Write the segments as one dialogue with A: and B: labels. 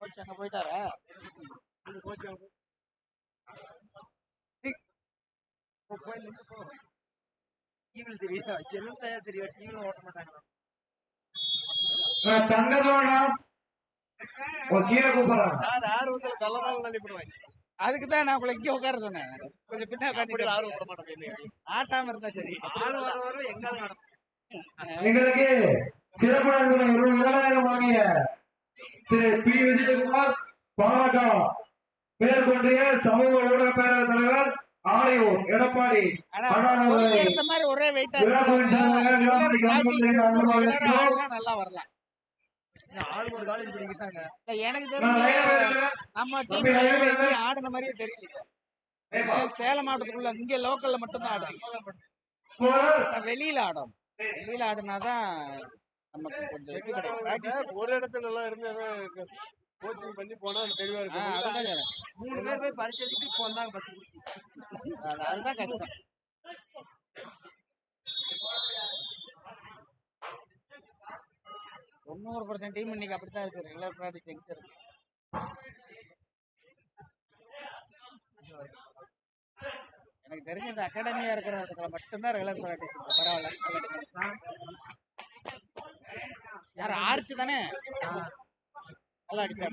A: Coach అక్కడ పోయిటారా టీవీలు తిరిగి చెల్లెలు
B: తయారు తిరిగి తంగదోడ
A: ఆరు వందల దళరాలు ఇప్పుడు அதுக்கு தான் நான் உங்களை இங்கே உட்கார சொன்னேன். கொஞ்சம் பின்னா உட்காந்து ஆர்வம் விட மாட்டேன் ஆட்டாம இருந்தா சரி. ஆள் வர வர ஆடும்
B: எங்களுக்கு சிறப்பு ஏழாயிரம் வாங்கிய திரு பி. விஜயகுமார் பாமக. பேர் கொன்றிய சமூக ஊடக பேரவைத் தலைவர் ஆணையூர் எடப்பாடி
A: எடுத்த மாதிரி ஒரே வெயிட்டா. நல்லா வரலாம். ஆளு ஒரு காலேஜ் படிக்கிறாங்க எனக்கு தெரிஞ்ச. நம்ம. டீம் ஆடின மாதிரியே தெரியல. சேலம் மாவட்டத்துக்குள்ள இங்க லோக்கல்ல மட்டும் தான் ஆடுறோம் வெளியில ஆடும். வெளியில ஆடுனாதான் நமக்கு கொஞ்சம் இது கிடைக்கும். practice
C: ஒரு இடத்துல எல்லாம் இருந்து கோச்சிங் பண்ணி போனா தெளிவா இருக்கும்.
A: மூணு பேர் போய் பரிசு எழுதிட்டு வந்தாங்க பஸ் அதுதான் கஷ்டம். தொண்ணூறு பர்சன்ட் டீம் இன்னைக்கு அப்படித்தான் இருக்கு ரெகுலர் ப்ராக்டிஸ் எங்க இருக்கு எனக்கு தெரிஞ்ச இந்த அகாடமியா இருக்கிற இடத்துல மட்டும்தான் ரெகுலர் ப்ராக்டிஸ் இருக்கு பரவாயில்ல யார் ஆர்ச்சு தானே நல்லா அடிச்சா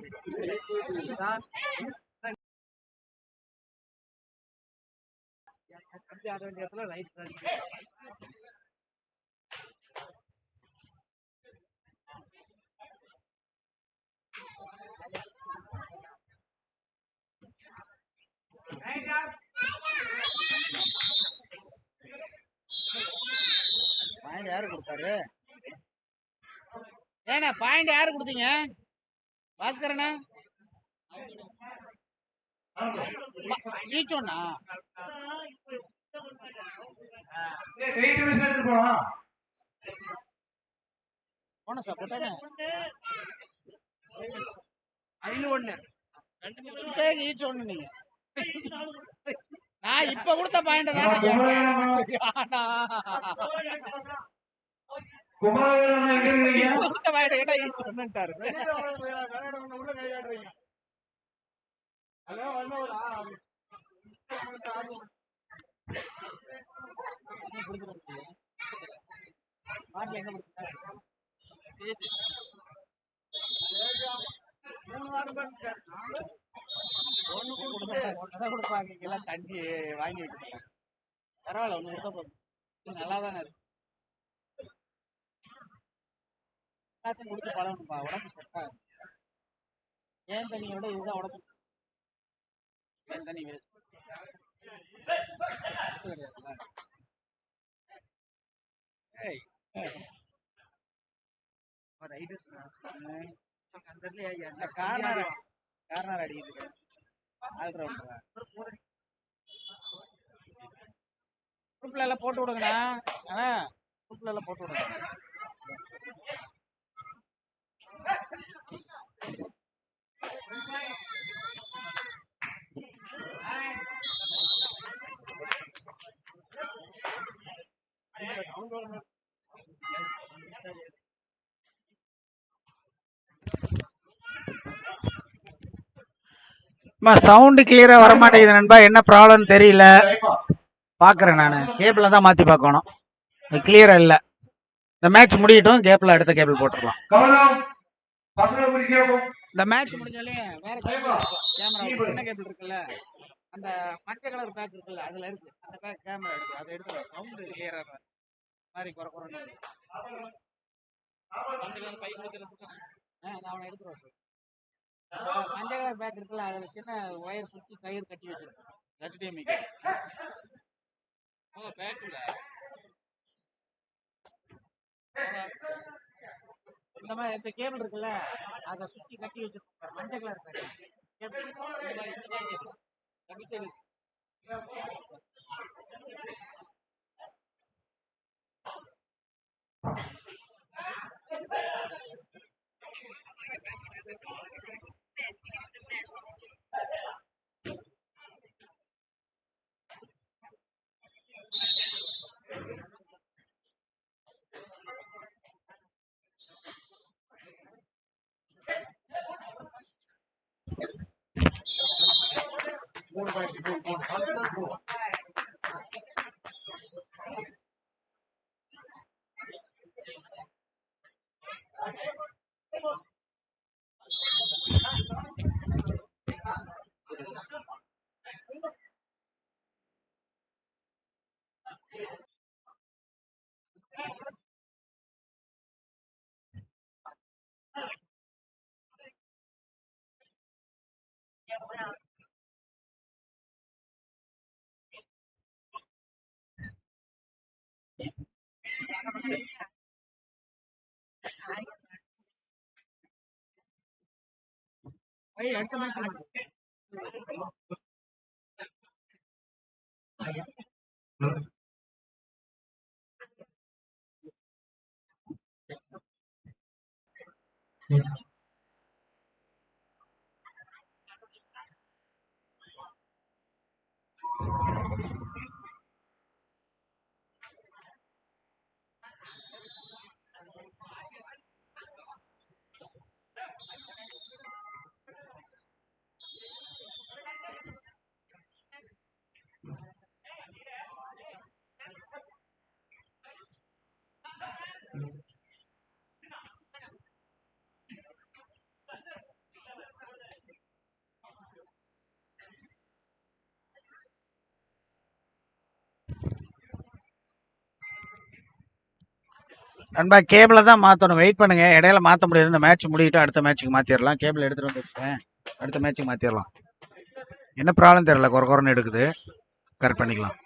A: அப்படி ஆட வேண்டிய இடத்துல ரைட் பாயிண்ட் யாரு கொடுத்தாரு? ஏண்ணா பாயிண்ட் யாரு கொடுத்தீங்க? பாஸ்கரண்ணா?
B: போலாம்
A: போன சார் போட்டாங்க ஐநூறு ஒண்ணு. பேர் ஈச் ஒண்ணு நீங்க. நான் இப்ப கொடுத்த பாயிண்ட் தான்? கொடுத்த பாயிண்ட் கேட்டா பாட்டில் எங்க ஒண்ணு கொடுத்து ஒன்னதான் கொடுப்பாங்க இங்கெல்லாம் தண்ணி வாங்கி வைக்கணும் பரவாயில்ல ஒண்ணு கொடுத்தா போதும். நல்லா தானே இருக்கு. எல்லாத்தையும் கொடுத்து பழகணும்பா உடம்பு செட்டா ஏன் தண்ணியோட இதுதான் உடம்பு ஏன் தண்ணி வேஸ்ட்? ஏய் அந்த கார்னர் கார்னர் அடிக்குது. குரூப்ல எல்லாம் போட்டு விடுங்கண்ணா. ஆ குரூப்ல எல்லாம் போட்டு விடுங்க. சவுண்டு கிளியரா வர மாட்டேங்குது நண்பா. என்ன ப்ராப்ளம் தெரியல. பாக்குறேன் நான். கேபிள தான் மாத்தி பார்க்கணும். கிளியரா இல்ல. இந்த மேட்ச் முடியட்டும். கேபிள் அடுத்த கேபிள்
B: பிடிக்கவும்
A: இந்த மேட்ச் முடிஞ்சாலே வேற. கேமரா. சின்ன கேபிள் இருக்குல்ல. அந்த மஞ்சள் கலர் பேக் இருக்குல்ல அதுல இருக்கு. அந்த பேக் கேமரா எடுத்து அதை எடுத்து சவுண்ட் கிளியரா மாதிரி குறை குறை மஞ்சள் கலர் பை கொடுத்துருக்கு ஆ நான் அவனை எடுத்துட்டு வர சொல்றேன் மஞ்சள் கலர் பேக் இருக்குல்ல அதுல சின்ன ஒயர் சுத்தி கயிறு கட்டி வச்சிருக்கேன் ஹெச்டிஎம்ஐ ஓ பேக்குல இந்த மாதிரி இந்த கேபிள் இருக்குல்ல அதை சுத்தி கட்டி வச்சிருக்கோம் மஞ்சள் colour pack cable one way to go, one hundred more. Thank you. Yeah. நண்பா கேபிளை தான் மாற்றணும் வெயிட் பண்ணுங்க. இடையில மாற்ற முடியாது. இந்த மேட்ச் முடிவிட்டு அடுத்த மேட்ச்சுக்கு மாற்றிடலாம் கேபிள் எடுத்துகிட்டு வந்துருக்கேன் அடுத்த மேட்ச்சுக்கு மாற்றிடலாம் என்ன ப்ராப்ளம் தெரியல. குறை குறைன்னு எடுக்குது. கரெக்ட் பண்ணிக்கலாம்.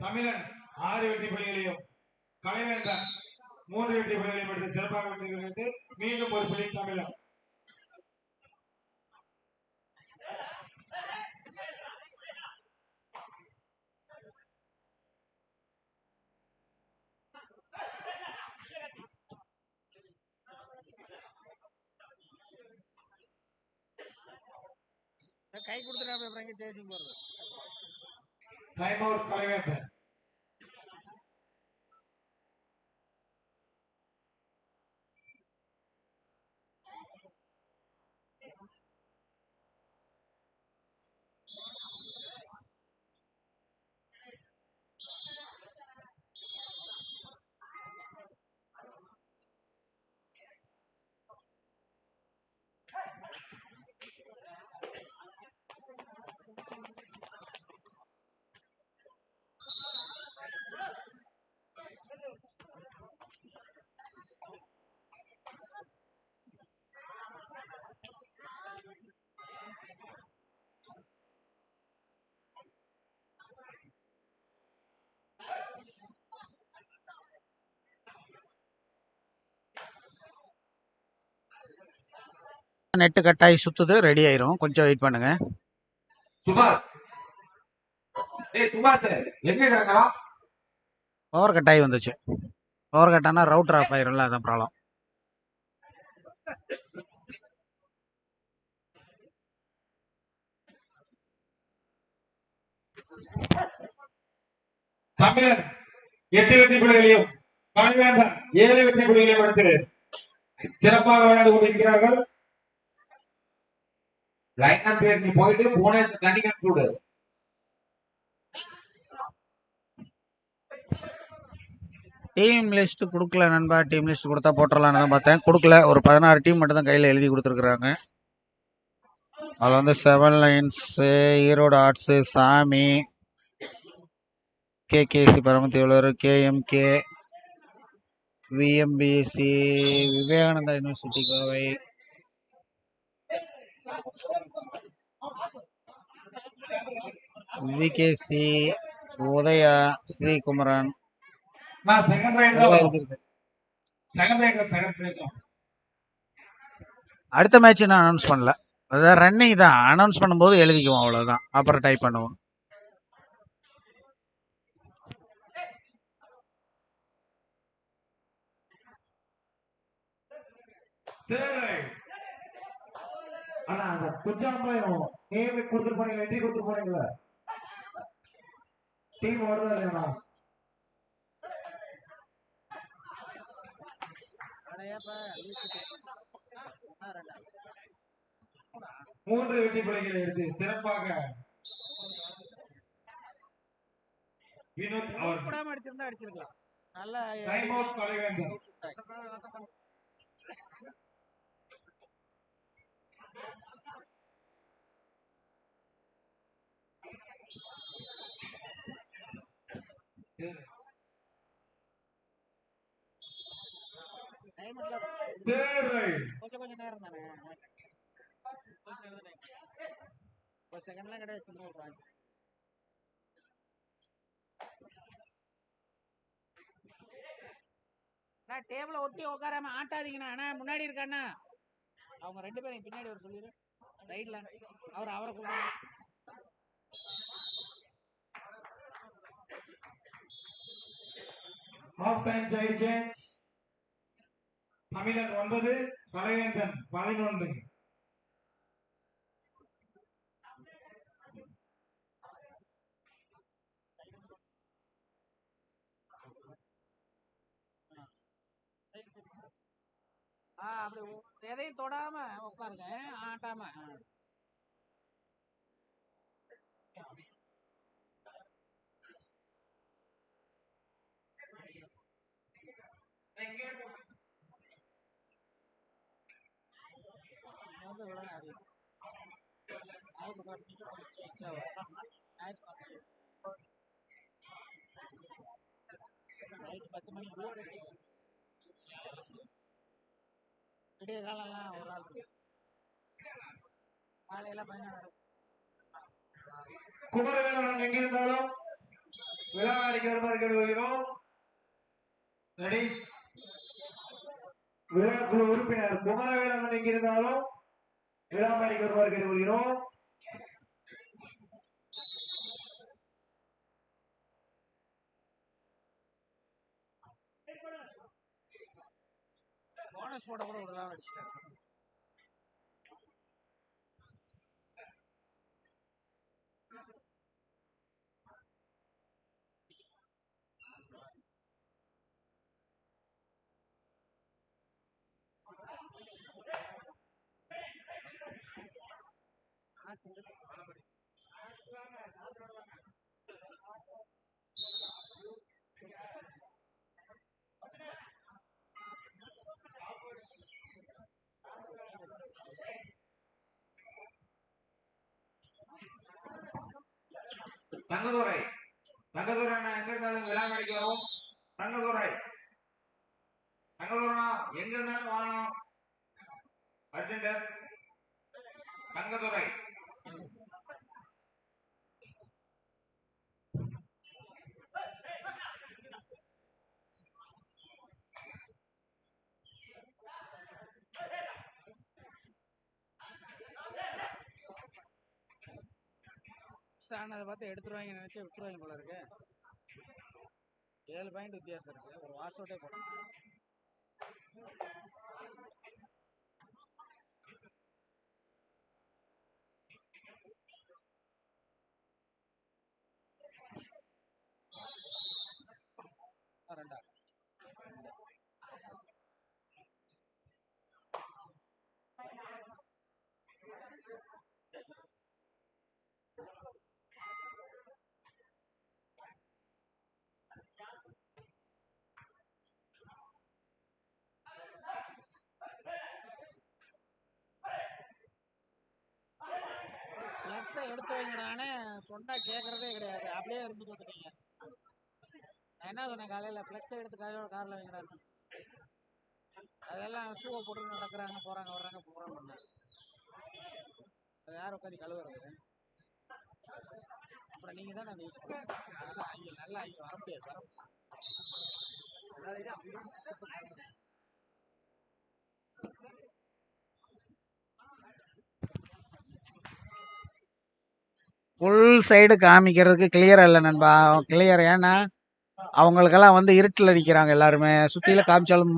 B: தமிழன் ஆறு வெற்றி புள்ளிகளையும் கலைவேந்தன் மூன்று வெற்றி புள்ளிகளையும் எடுத்து சிறப்பாக வெற்றி மீண்டும் ஒரு புள்ளி தமிழன்
A: கை கொடுத்துட்டு அப்புறம் எங்க சேசிங் போறது.
B: டைம் அவுட் கலைவேந்தன்
A: நெட்டு கட்டாயி சுத்துது ரெடி ஆயிரும். கொஞ்சம் வெயிட் பண்ணுங்க. பவர் கட்டாயி வந்துச்சு. பவர் கட்டானா ரவுட்டர் ஆஃப் ஆயிரும்ல அதான் ப்ராப்ளம்
B: தமிழன் எட்டு வெற்றி புள்ளிகளையும் கலைவேந்தன் ஏழு வெற்றி புள்ளிகளையும் எடுத்து சிறப்பாக விளையாடி கொண்டிருக்கிறார்கள். லைன் அண்ட் பேர் நீ போயிட்டு புவனேஸ்வர் கண்டிக்கன் கூடு
A: டீம் லிஸ்ட் கொடுக்கல நண்பா. டீம் லிஸ்ட் கொடுத்தா போட்டுடலான்னு தான் பார்த்தேன். கொடுக்கல. ஒரு பதினாறு டீம் மட்டும் தான் கையில் எழுதி கொடுத்துருக்குறாங்க. அதில் வந்து செவன் லைன்ஸு ஈரோடு ஆர்ட்ஸு சாமி KKC பரமத்தியுள்ளர் KMK VMBSC Vivekananda university Kovai. VKC Udaya Sreekumaran. அடுத்த மேட்ச் நான் அனௌன்ஸ் பண்ணல? அதான் ரன்னிங் தான். அனௌன்ஸ் பண்ணும்போது எழுதிக்குவோம் அவ்வளோதான் அப்புறம் டைப் பண்ணுவோம்.
B: ரைட் ஆனா அந்த குச்சாம்பயம் நேம் கொடுத்துட்டு போனீங்க என்ட்ரி கொடுத்துட்டு போனீங்களா? டீம் வருதா இல்லையா மூன்று வெற்றி புள்ளிகளை எடுத்து சிறப்பாக வினோத் அவர்
A: கூடாம அடிச்சிருந்தா அடிச்சிருக்கலாம். நல்ல
B: டைம் அவுட் கலைவேந்தன்
A: டைம் இல்ல கொஞ்சம் கொஞ்சம் நேரம் தானே? ஒரு செகண்ட்லாம் கிடையாது சும்மா ஒரு பாயிண்ட் டேபிள ஒட்டி உட்காராம ஆட்டாதீங்கண்ணா. அண்ணா முன்னாடி இருக்காண்ணா. அவங்க ரெண்டு பேரும் பின்னாடி ஒரு சொல்லிடு சைடுல அவர் அவரை கூப்பிடுங்க
B: ஹாஃப் டைம் சைடு சேஞ்ச் தமிழன் ஒன்பது கலைவேந்தன் பதினொன்று.
A: அப்படி எதையும் தொடாம உட்காருங்க. ஆட்டாம. வந்து விட பத்து நைட்டு பத்து மணிக்கு விடிய காலம்லாம் ஒரு ஆள். காலையில பயணம்
B: குமரவேலன் எங்கிருந்தாலும் விழாவாடிக்கு வருமாறு கேட்டுக்கொள்கிறோம் ரெடி. விழா குழு உறுப்பினர் குமரவேலன் எங்கிருந்தாலும் விழாவாடிக்கு வருமாறு கேட்டுக்கொள்கிறோம்
A: போனஸ் போட கூட விடலாம் அடிச்சிட்டாங்க.
B: தங்கதுரை. தங்கதுரை அண்ணா எங்க இருந்தாலும் விழாவாடிக்கு வரும் தங்கதுரை. தங்கதுரைண்ணா எங்க இருந்தாலும் வாங்கணும் அர்ஜென்ட் தங்கதுரை.
A: ஆனதை பார்த்து எடுத்துருவாங்க நினைச்சு விட்டுருவாங்க போல இருக்கு. ஏழு பாயிண்ட் வித்தியாசம் இருக்கு. ஒரு வாஷ் அவுட்டே போட்டோம் ஆ, ரெண்டா லெஃப்ட்டை சொன்னா கேட்கறதே கிடையாது. அப்படியே இருந்து கொடுத்துட்டீங்க நான் என்ன சொன்னேன் காலையில? ஃப்ளெக்ஸை எடுத்து கையோட கார்ல வைங்கடான்னு அதெல்லாம் ஷூவை போட்டு நடக்கிறாங்க போறாங்க வர்றாங்க போறாங்க பண்ணேன் அது யார் உட்காந்து கழுவுறது? அப்புறம் நீங்க தான் அதை யூஸ் பண்ணுங்க நல்லா அங்க நல்லா ஐயோ வர முடியாது வர முடியாது. ஃபுல் சைடு காமிக்கிறதுக்கு கிளியராக இல்லை நண்பா. கிளியர் ஏன்னா அவங்களுக்கெல்லாம் வந்து இருட்டில் அடிக்கிறாங்க எல்லாருமே. சுற்றியில் காமிச்சாலும்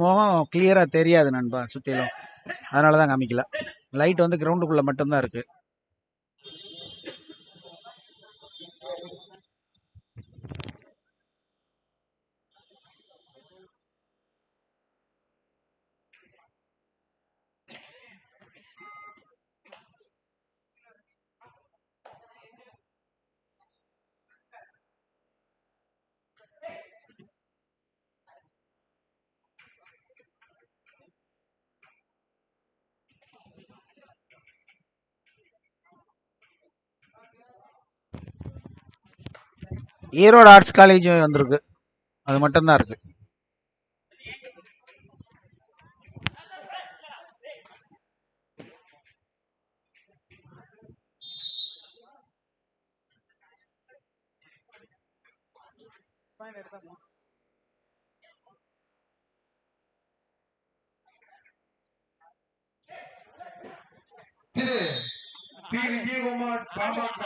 A: கிளியராக தெரியாது நண்பா சுற்றிலும் அதனால தான் காமிக்கல. லைட் வந்து கிரவுண்டுக்குள்ளே மட்டும்தான் இருக்குது ஈரோடு ஆர்ட்ஸ் காலேஜ் வந்திருக்கு. அது மட்டும்தான் இருக்கு.
B: திரு பி விஜயகுமார் பாமக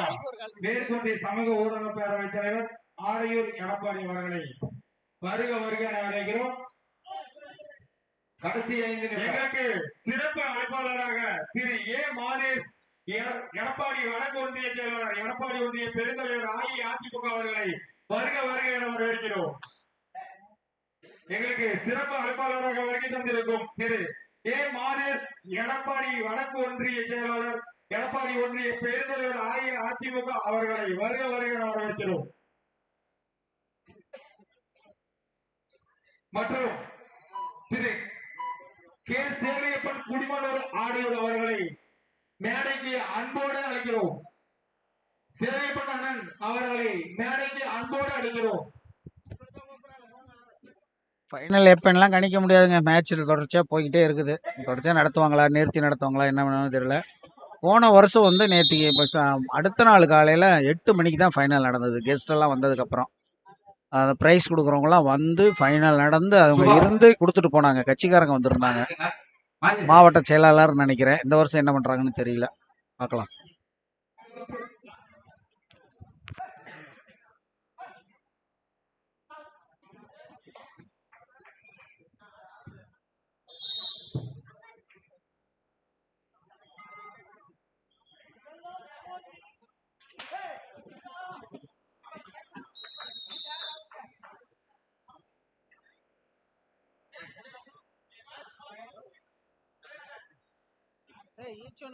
B: மேற்கொண்ட சமூக ஊடக பேரவை தலைவர் ஆரையூர் எடப்பாடி அவர்களை வருக வருக என அழைக்கிறோம். கடைசி ஐந்து எங்களுக்கு சிறப்பு அழைப்பாளராக திரு ஏ மாதேஷ் எட- எடப்பாடி வடக்கு ஒன்றிய செயலாளர் எடப்பாடி ஒன்றிய பெருந்தலைவர் அஇஅதிமுக அவர்களை வருக வருக என வரவேற்கிறோம். எங்களுக்கு சிறப்பு அழைப்பாளராக வருகை தந்திருக்கும் திரு ஏ மாதேஷ் எடப்பாடி வடக்கு ஒன்றிய செயலாளர் எடப்பாடி ஒன்றிய பேருந்தலைவர் அஇஅதிமுக அவர்களை வருக வருக வரவேற்கிறோம். மற்றும் திரு கே சேவையப்பன் குடிமலர் ஆடியோர் அவர்களை மேடைக்கு அன்போடு அழைக்கிறோம். சேவையப்பன் அண்ணன் அவர்களை மேடைக்கு அன்போடு அழைக்கிறோம்.
A: ஃபைனல் எப்போலாம் கணிக்க முடியாதுங்க. மேட்ச்சில் தொடர்ச்சியாக போய்கிட்டே இருக்குது. தொடர்ச்சியாக நடத்துவாங்களா நிறுத்தி நடத்துவாங்களா என்ன பண்ணணும் தெரியல. போன வருஷம் வந்து நேற்றுக்கு இப்போ அடுத்த நாள் காலையில் எட்டு மணிக்கு தான் ஃபைனல் நடந்தது. கெஸ்ட் எல்லாம் வந்ததுக்கப்புறம் அந்த ப்ரைஸ் கொடுக்குறவங்களாம் வந்து ஃபைனல் நடந்து அவங்க இருந்து கொடுத்துட்டு போனாங்க. கட்சிக்காரங்க வந்திருந்தாங்க. மாவட்ட செயலாளர் நினைக்கிறேன். இந்த வருஷம் என்ன பண்ணுறாங்கன்னு தெரியல. பார்க்கலாம்.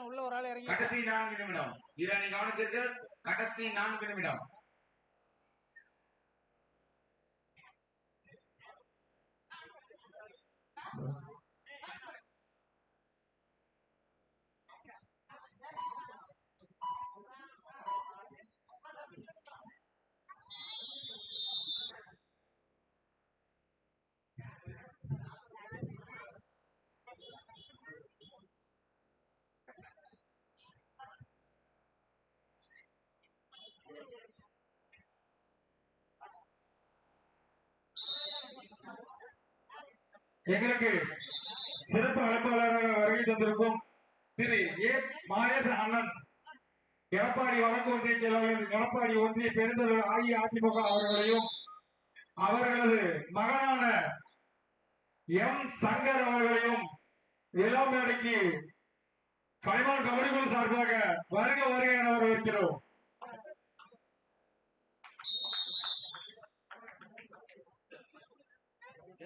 A: உள்ள ஒரு ஆள் இறங்கி
B: கடைசி நான்கு நிமிடம். இதை இதனை கவனிச்சிருக்க? கடைசி நான்கு நிமிடம். எங்களுக்கு சிறப்பு அழைப்பாளராக வருகை தந்திருக்கும் திரு ஏ மாதேச அண்ணன். எடப்பாடி வடக்கு ஒன்றிய செயலாளர் எடப்பாடி ஒன்றிய பெருந்தலைவர் அஇஅதிமுக அவர்களையும் அவர்களது மகனான எம் சங்கர் அவர்களையும் இளம் மேடைக்கு கலைமான் கபடி குழு சார்பாக வருக வருக என வரவேற்கிறோம்.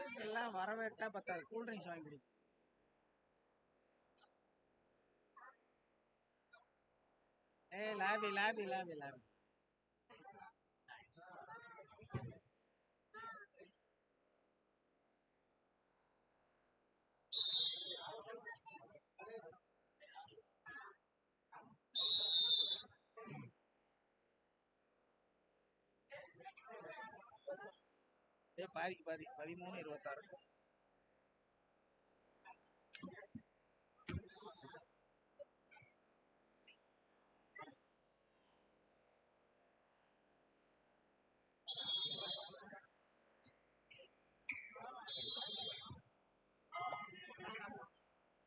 A: கெஸ்ட் எல்லாம் வரவேட்டா பத்தாது. கூல் ட்ரிங்க்ஸ் வாங்கி ஏய் லாபி லாபி லாபி லாபி பாதிக்கு பாதி பதிமூணு இருபத்தாறு.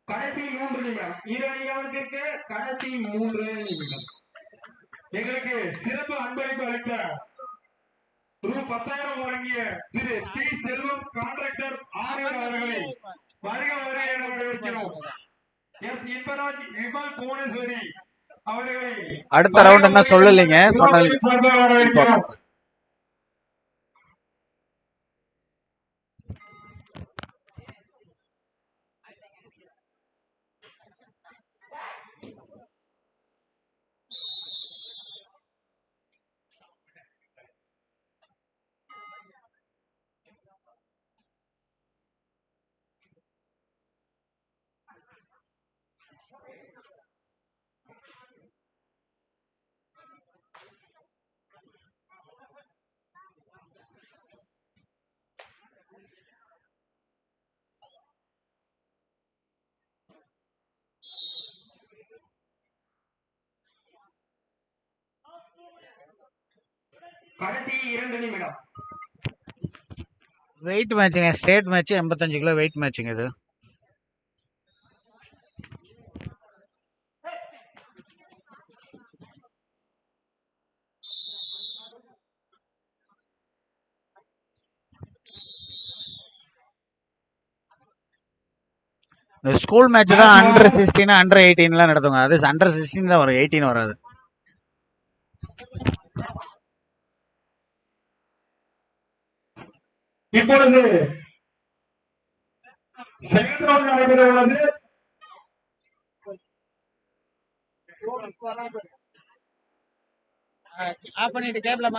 B: கடைசி மூன்று நிமிடம். இரு அணிகளுக்கு கடைசி மூன்று நிமிடம். எங்களுக்கு சிறப்பு அன்பளிப்பு அளித்த ரூ பத்தாயிரம் வழங்கிய திரு பி செல்வம் கான்ட்ராக்டர் ஆரியர் அவர்களை வருக வருக என வரவேற்கிறோம். எஸ் இன்பராஜ் விமல் புவனேஸ்வரி அவர்களை
A: அடுத்த ரவுண்ட் என்ன சொல்லலைங்க? சொன்னது
B: கடைசி இரண்டு நிமிடம்.
A: வெயிட் மேட்சுங்க ஸ்டேட் மேட்ச் எண்பத்தஞ்சு கிலோ வெயிட் மேட்சுங்க இது. இந்த ஸ்கூல் மேட்ச் தான் அண்டர் சிக்ஸ்டீன் அண்டர் எயிட்டீன்லாம் நடத்துவாங்க. அது அண்டர் சிக்ஸ்டீன் தான் வரும். எயிட்டீன் வராது.
B: இப்பொழுது செகண்ட் ரவுண்ட் நடைபெற உள்ளது
A: ஆஃப் பண்ணிட்டு கேப்ல